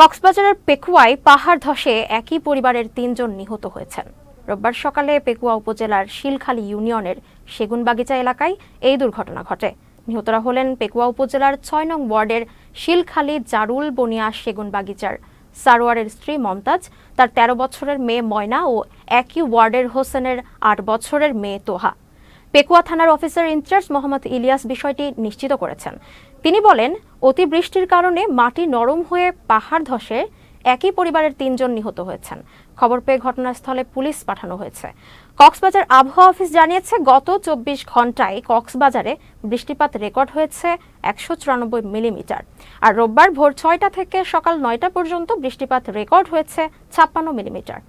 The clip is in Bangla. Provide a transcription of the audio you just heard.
কক্সবাজারের পেকুয়ায় পাহাড় ধসে একই পরিবারের তিনজন নিহত হয়েছেন। রোববার সকালে পেকুয়া উপজেলার শিলখালী ইউনিয়নের সেগুনবাগিচা এলাকায় এই দুর্ঘটনা ঘটে। নিহতরা হলেন পেকুয়া উপজেলার ছয় নং ওয়ার্ডের শিলখালী জারুল বনিয়া সেগুনবাগিচার। সারোয়ারের স্ত্রী মমতাজ, তার ১৩ বছরের মেয়ে ময়না ও একই ওয়ার্ডের হোসেনের আট বছরের মেয়ে তোহা। পেকুয়া থানার অফিসার ইনচার্জ মোহাম্মদ ইলিয়াস বিষয়টি নিশ্চিত করেছেন। তিনি বলেন, অতিবৃষ্টির কারণে মাটি নরম হয়ে পাহাড় ধসে একই পরিবারের তিনজন নিহত হয়েছেন। খবর পেয়ে ঘটনাস্থলে পুলিশ পাঠানো হয়েছে। কক্সবাজার আবহাওয়া অফিস জানিয়েছে, গত চব্বিশ ঘন্টায় কক্সবাজারে বৃষ্টিপাত রেকর্ড হয়েছে একশো চুরানব্বই মিলিমিটার। আর রোববার ভোর ছয়টা থেকে সকাল নয়টা পর্যন্ত বৃষ্টিপাত রেকর্ড হয়েছে ছাপ্পান্ন মিলিমিটার।